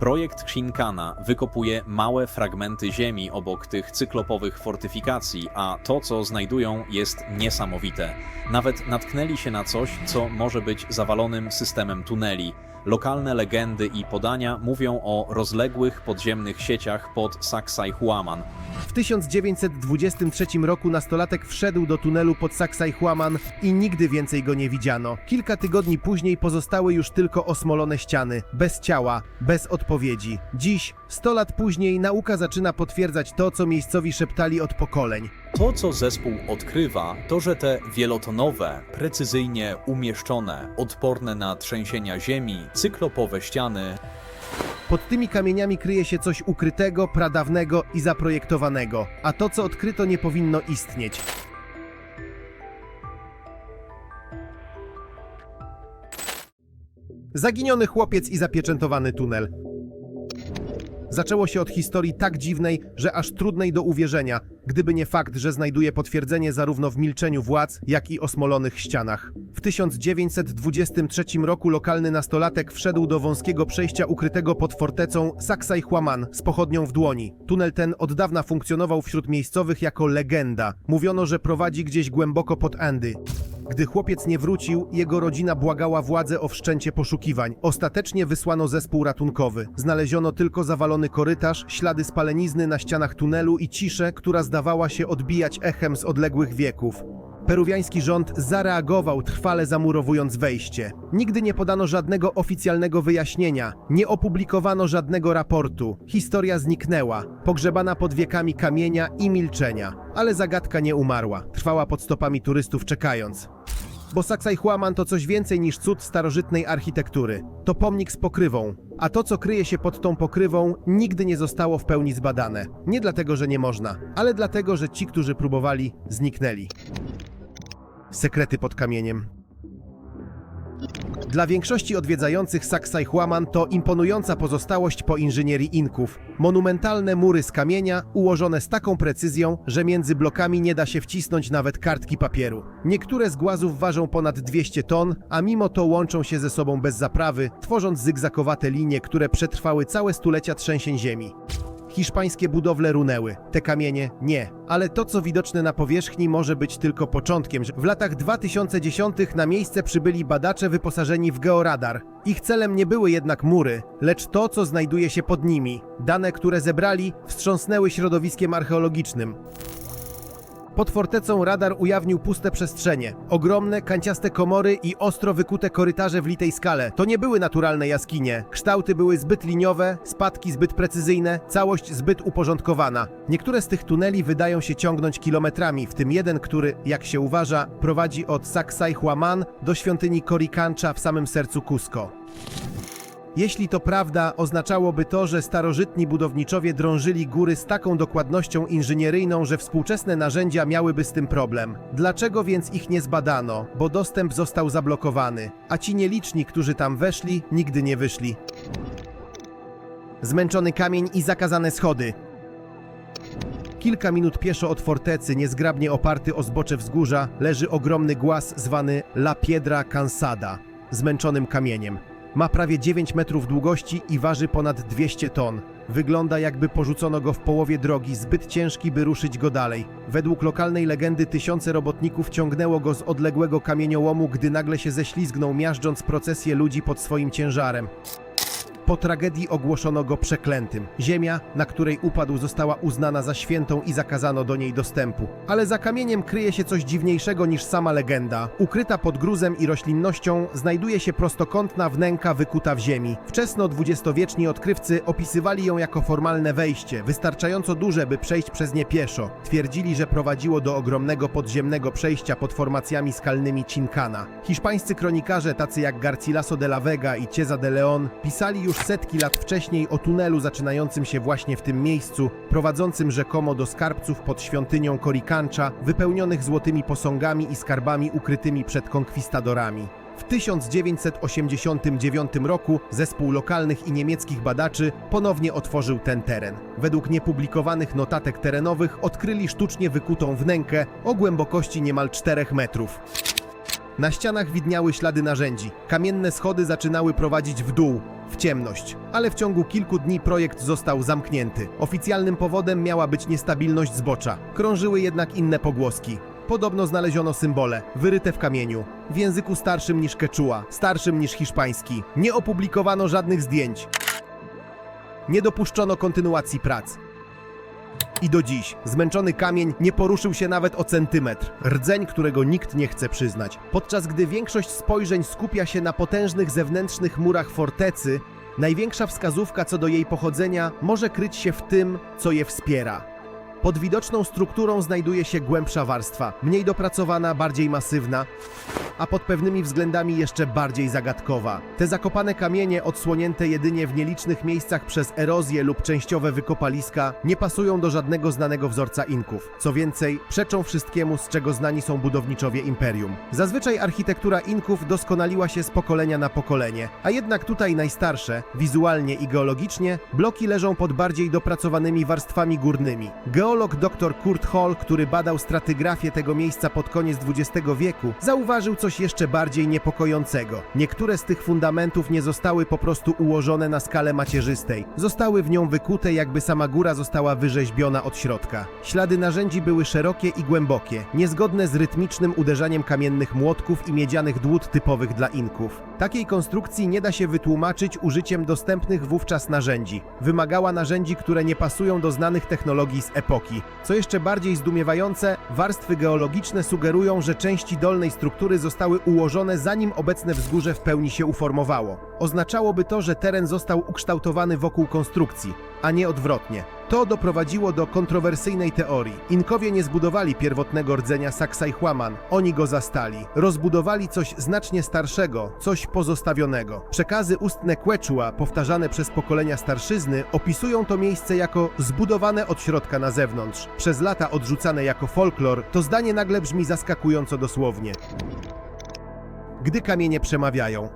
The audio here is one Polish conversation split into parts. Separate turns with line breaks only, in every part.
Projekt Shinkana wykopuje małe fragmenty ziemi obok tych cyklopowych fortyfikacji, a to, co znajdują, jest niesamowite. Nawet natknęli się na coś, co może być zawalonym systemem tuneli. Lokalne legendy i podania mówią o rozległych podziemnych sieciach pod Saksai Huaman.
W 1923 roku nastolatek wszedł do tunelu pod Saksai-Huaman i nigdy więcej go nie widziano. Kilka tygodni później pozostały już tylko osmolone ściany, bez ciała, bez odpowiedzi. Dziś, 100 lat później, nauka zaczyna potwierdzać to, co miejscowi szeptali od pokoleń.
To, co zespół odkrywa, to że te wielotonowe, precyzyjnie umieszczone, odporne na trzęsienia ziemi, cyklopowe ściany
Pod tymi kamieniami kryje się coś ukrytego, pradawnego i zaprojektowanego, a to, co odkryto, nie powinno istnieć. Zaginiony chłopiec i zapieczętowany tunel. Zaczęło się od historii tak dziwnej, że aż trudnej do uwierzenia, gdyby nie fakt, że znajduje potwierdzenie zarówno w milczeniu władz, jak i osmolonych ścianach. W 1923 roku lokalny nastolatek wszedł do wąskiego przejścia ukrytego pod fortecą Saksai Huaman z pochodnią w dłoni. Tunel ten od dawna funkcjonował wśród miejscowych jako legenda. Mówiono, że prowadzi gdzieś głęboko pod Andy. Gdy chłopiec nie wrócił, jego rodzina błagała władze o wszczęcie poszukiwań. Ostatecznie wysłano zespół ratunkowy. Znaleziono tylko zawalony korytarz, ślady spalenizny na ścianach tunelu i ciszę, która zdawała się odbijać echem z odległych wieków. Peruwiański rząd zareagował, trwale zamurowując wejście. Nigdy nie podano żadnego oficjalnego wyjaśnienia, nie opublikowano żadnego raportu. Historia zniknęła, pogrzebana pod wiekami kamienia i milczenia. Ale zagadka nie umarła, trwała pod stopami turystów czekając. Bo Saksai-Huaman to coś więcej niż cud starożytnej architektury. To pomnik z pokrywą, a to, co kryje się pod tą pokrywą, nigdy nie zostało w pełni zbadane. Nie dlatego, że nie można, ale dlatego, że ci, którzy próbowali, zniknęli. Sekrety pod kamieniem. Dla większości odwiedzających Saksai-Huaman to imponująca pozostałość po inżynierii Inków. Monumentalne mury z kamienia, ułożone z taką precyzją, że między blokami nie da się wcisnąć nawet kartki papieru. Niektóre z głazów ważą ponad 200 ton, a mimo to łączą się ze sobą bez zaprawy, tworząc zygzakowate linie, które przetrwały całe stulecia trzęsień ziemi. Hiszpańskie budowle runęły, te kamienie nie. Ale to, co widoczne na powierzchni, może być tylko początkiem. W latach 2010 na miejsce przybyli badacze wyposażeni w georadar. Ich celem nie były jednak mury, lecz to, co znajduje się pod nimi. Dane, które zebrali, wstrząsnęły środowiskiem archeologicznym. Pod fortecą radar ujawnił puste przestrzenie. Ogromne, kanciaste komory i ostro wykute korytarze w litej skale. To nie były naturalne jaskinie. Kształty były zbyt liniowe, spadki zbyt precyzyjne, całość zbyt uporządkowana. Niektóre z tych tuneli wydają się ciągnąć kilometrami, w tym jeden, który, jak się uważa, prowadzi od Saksai Huaman do świątyni Coricancha w samym sercu Cusco. Jeśli to prawda, oznaczałoby to, że starożytni budowniczowie drążyli góry z taką dokładnością inżynieryjną, że współczesne narzędzia miałyby z tym problem. Dlaczego więc ich nie zbadano? Bo dostęp został zablokowany, a ci nieliczni, którzy tam weszli, nigdy nie wyszli. Zmęczony kamień i zakazane schody. Kilka minut pieszo od fortecy, niezgrabnie oparty o zbocze wzgórza, leży ogromny głaz zwany La Piedra Cansada, zmęczonym kamieniem. Ma prawie 9 metrów długości i waży ponad 200 ton. Wygląda jakby porzucono go w połowie drogi, zbyt ciężki, by ruszyć go dalej. Według lokalnej legendy tysiące robotników ciągnęło go z odległego kamieniołomu, gdy nagle się ześlizgnął, miażdżąc procesję ludzi pod swoim ciężarem. Po tragedii ogłoszono go przeklętym. Ziemia, na której upadł, została uznana za świętą i zakazano do niej dostępu. Ale za kamieniem kryje się coś dziwniejszego niż sama legenda. Ukryta pod gruzem i roślinnością znajduje się prostokątna wnęka wykuta w ziemi. Wczesno dwudziestowieczni odkrywcy opisywali ją jako formalne wejście, wystarczająco duże, by przejść przez nie pieszo. Twierdzili, że prowadziło do ogromnego podziemnego przejścia pod formacjami skalnymi Chincana. Hiszpańscy kronikarze, tacy jak Garcilaso de la Vega i Cieza de Leon, pisali już setki lat wcześniej o tunelu zaczynającym się właśnie w tym miejscu, prowadzącym rzekomo do skarbców pod świątynią Coricancha, wypełnionych złotymi posągami i skarbami ukrytymi przed konkwistadorami. W 1989 roku zespół lokalnych i niemieckich badaczy ponownie otworzył ten teren. Według niepublikowanych notatek terenowych odkryli sztucznie wykutą wnękę o głębokości niemal 4 metrów. Na ścianach widniały ślady narzędzi. Kamienne schody zaczynały prowadzić w dół, w ciemność. Ale w ciągu kilku dni projekt został zamknięty. Oficjalnym powodem miała być niestabilność zbocza. Krążyły jednak inne pogłoski. Podobno znaleziono symbole, wyryte w kamieniu, w języku starszym niż quechua, starszym niż hiszpański. Nie opublikowano żadnych zdjęć. Nie dopuszczono kontynuacji prac. I do dziś zmęczony kamień nie poruszył się nawet o centymetr. Rdzeń, którego nikt nie chce przyznać. Podczas gdy większość spojrzeń skupia się na potężnych zewnętrznych murach fortecy, największa wskazówka co do jej pochodzenia może kryć się w tym, co je wspiera. Pod widoczną strukturą znajduje się głębsza warstwa, mniej dopracowana, bardziej masywna, a pod pewnymi względami jeszcze bardziej zagadkowa. Te zakopane kamienie, odsłonięte jedynie w nielicznych miejscach przez erozję lub częściowe wykopaliska, nie pasują do żadnego znanego wzorca Inków. Co więcej, przeczą wszystkiemu, z czego znani są budowniczowie imperium. Zazwyczaj architektura Inków doskonaliła się z pokolenia na pokolenie, a jednak tutaj najstarsze, wizualnie i geologicznie, bloki leżą pod bardziej dopracowanymi warstwami górnymi. Geolog dr Kurt Hall, który badał stratygrafię tego miejsca pod koniec XX wieku, zauważył coś jeszcze bardziej niepokojącego. Niektóre z tych fundamentów nie zostały po prostu ułożone na skalę macierzystej. Zostały w nią wykute, jakby sama góra została wyrzeźbiona od środka. Ślady narzędzi były szerokie i głębokie, niezgodne z rytmicznym uderzaniem kamiennych młotków i miedzianych dłut typowych dla Inków. Takiej konstrukcji nie da się wytłumaczyć użyciem dostępnych wówczas narzędzi. Wymagała narzędzi, które nie pasują do znanych technologii z epoki. Co jeszcze bardziej zdumiewające, warstwy geologiczne sugerują, że części dolnej struktury zostały ułożone zanim obecne wzgórze w pełni się uformowało. Oznaczałoby to, że teren został ukształtowany wokół konstrukcji, a nie odwrotnie. To doprowadziło do kontrowersyjnej teorii. Inkowie nie zbudowali pierwotnego rdzenia Saksajchłaman, oni go zastali. Rozbudowali coś znacznie starszego, coś pozostawionego. Przekazy ustne Quechua, powtarzane przez pokolenia starszyzny, opisują to miejsce jako zbudowane od środka na zewnątrz. Przez lata odrzucane jako folklor, to zdanie nagle brzmi zaskakująco dosłownie. Gdy kamienie przemawiają,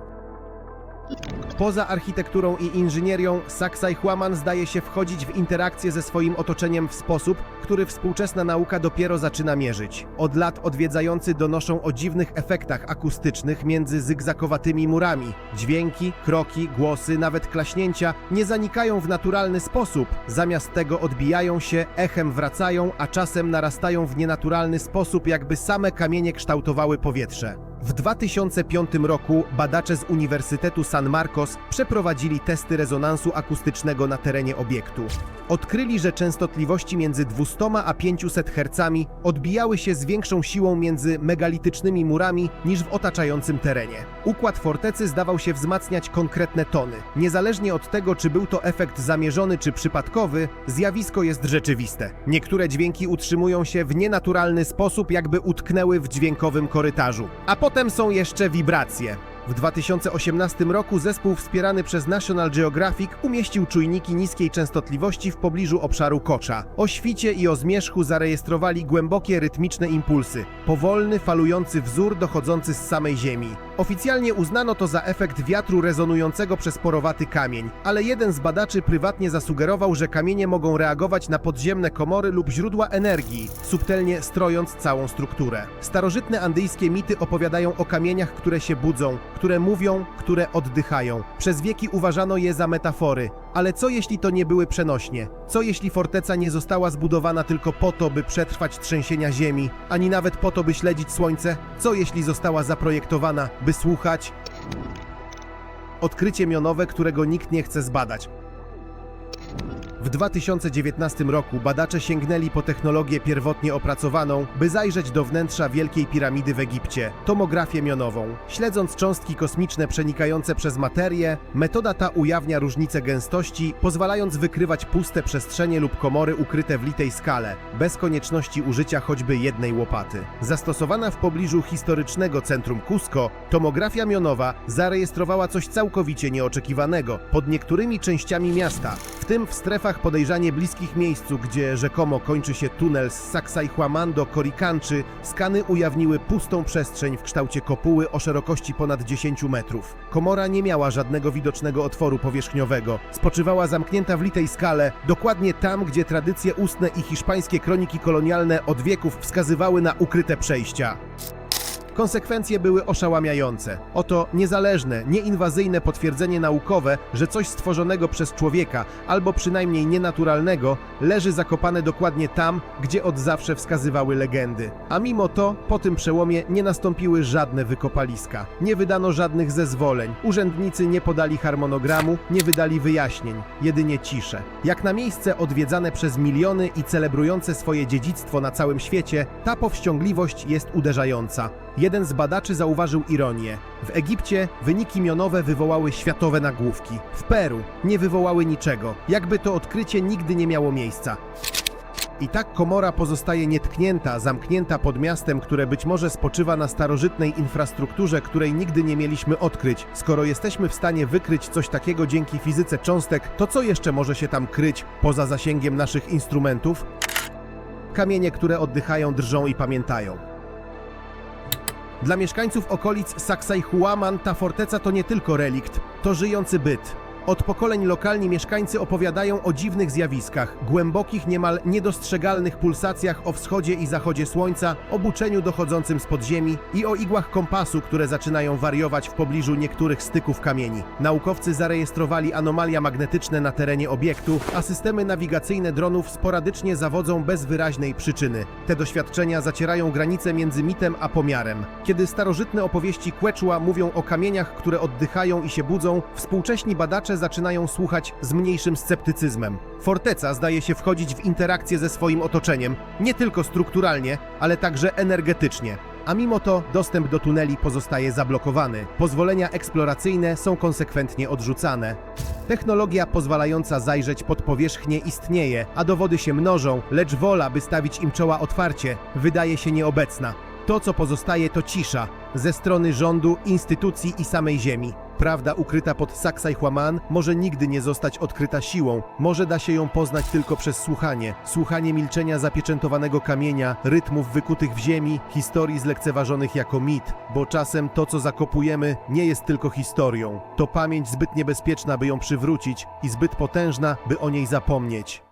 Poza architekturą i inżynierią, Saksajchłaman zdaje się wchodzić w interakcję ze swoim otoczeniem w sposób, który współczesna nauka dopiero zaczyna mierzyć. Od lat odwiedzający donoszą o dziwnych efektach akustycznych między zygzakowatymi murami. Dźwięki, kroki, głosy, nawet klaśnięcia nie zanikają w naturalny sposób. Zamiast tego odbijają się, echem wracają, a czasem narastają w nienaturalny sposób, jakby same kamienie kształtowały powietrze. W 2005 roku badacze z Uniwersytetu San Marcos przeprowadzili testy rezonansu akustycznego na terenie obiektu. Odkryli, że częstotliwości między 200 a 500 Hz odbijały się z większą siłą między megalitycznymi murami niż w otaczającym terenie. Układ fortecy zdawał się wzmacniać konkretne tony. Niezależnie od tego, czy był to efekt zamierzony czy przypadkowy, zjawisko jest rzeczywiste. Niektóre dźwięki utrzymują się w nienaturalny sposób, jakby utknęły w dźwiękowym korytarzu. A potem są jeszcze wibracje. W 2018 roku zespół wspierany przez National Geographic umieścił czujniki niskiej częstotliwości w pobliżu obszaru Kocza. O świcie i o zmierzchu zarejestrowali głębokie rytmiczne impulsy, powolny, falujący wzór dochodzący z samej Ziemi. Oficjalnie uznano to za efekt wiatru rezonującego przez porowaty kamień, ale jeden z badaczy prywatnie zasugerował, że kamienie mogą reagować na podziemne komory lub źródła energii, subtelnie strojąc całą strukturę. Starożytne andyjskie mity opowiadają o kamieniach, które się budzą, które mówią, które oddychają. Przez wieki uważano je za metafory, ale co jeśli to nie były przenośnie? Co jeśli forteca nie została zbudowana tylko po to, by przetrwać trzęsienia ziemi, ani nawet po to, by śledzić słońce? Co jeśli została zaprojektowana, by słuchać? Odkrycie mionowe, którego nikt nie chce zbadać. W 2019 roku badacze sięgnęli po technologię pierwotnie opracowaną, by zajrzeć do wnętrza Wielkiej Piramidy w Egipcie tomografię mionową. Śledząc cząstki kosmiczne przenikające przez materię, metoda ta ujawnia różnice gęstości, pozwalając wykrywać puste przestrzenie lub komory ukryte w litej skale, bez konieczności użycia choćby jednej łopaty. Zastosowana w pobliżu historycznego centrum Cusco, tomografia mionowa zarejestrowała coś całkowicie nieoczekiwanego pod niektórymi częściami miasta, w tym w strefach podejrzanie bliskich miejscu, gdzie rzekomo kończy się tunel z Sacsayhuaman do Korikanczy, skany ujawniły pustą przestrzeń w kształcie kopuły o szerokości ponad 10 metrów. Komora nie miała żadnego widocznego otworu powierzchniowego. Spoczywała zamknięta w litej skale, dokładnie tam, gdzie tradycje ustne i hiszpańskie kroniki kolonialne od wieków wskazywały na ukryte przejścia. Konsekwencje były oszałamiające. Oto niezależne, nieinwazyjne potwierdzenie naukowe, że coś stworzonego przez człowieka, albo przynajmniej nienaturalnego, leży zakopane dokładnie tam, gdzie od zawsze wskazywały legendy. A mimo to, po tym przełomie nie nastąpiły żadne wykopaliska. Nie wydano żadnych zezwoleń, urzędnicy nie podali harmonogramu, nie wydali wyjaśnień, jedynie ciszę. Jak na miejsce odwiedzane przez miliony i celebrujące swoje dziedzictwo na całym świecie, ta powściągliwość jest uderzająca. Jeden z badaczy zauważył ironię. W Egipcie wyniki mionowe wywołały światowe nagłówki. W Peru nie wywołały niczego, jakby to odkrycie nigdy nie miało miejsca. I tak komora pozostaje nietknięta, zamknięta pod miastem, które być może spoczywa na starożytnej infrastrukturze, której nigdy nie mieliśmy odkryć. Skoro jesteśmy w stanie wykryć coś takiego dzięki fizyce cząstek, to co jeszcze może się tam kryć poza zasięgiem naszych instrumentów? Kamienie, które oddychają, drżą i pamiętają. Dla mieszkańców okolic Saksajhuaman ta forteca to nie tylko relikt, to żyjący byt. Od pokoleń lokalni mieszkańcy opowiadają o dziwnych zjawiskach, głębokich, niemal niedostrzegalnych pulsacjach o wschodzie i zachodzie słońca, o buczeniu dochodzącym z podziemi i o igłach kompasu, które zaczynają wariować w pobliżu niektórych styków kamieni. Naukowcy zarejestrowali anomalia magnetyczne na terenie obiektu, a systemy nawigacyjne dronów sporadycznie zawodzą bez wyraźnej przyczyny. Te doświadczenia zacierają granice między mitem a pomiarem. Kiedy starożytne opowieści Quechua mówią o kamieniach, które oddychają i się budzą, współcześni badacze zaczynają słuchać z mniejszym sceptycyzmem. Forteca zdaje się wchodzić w interakcję ze swoim otoczeniem, nie tylko strukturalnie, ale także energetycznie. A mimo to dostęp do tuneli pozostaje zablokowany. Pozwolenia eksploracyjne są konsekwentnie odrzucane. Technologia pozwalająca zajrzeć pod powierzchnię istnieje, a dowody się mnożą, lecz wola, by stawić im czoła otwarcie, wydaje się nieobecna. To, co pozostaje, to cisza ze strony rządu, instytucji i samej ziemi. Prawda ukryta pod Saksajhuaman może nigdy nie zostać odkryta siłą. Może da się ją poznać tylko przez słuchanie. Słuchanie milczenia zapieczętowanego kamienia, rytmów wykutych w ziemi, historii zlekceważonych jako mit. Bo czasem to, co zakopujemy, nie jest tylko historią. To pamięć zbyt niebezpieczna, by ją przywrócić i zbyt potężna, by o niej zapomnieć.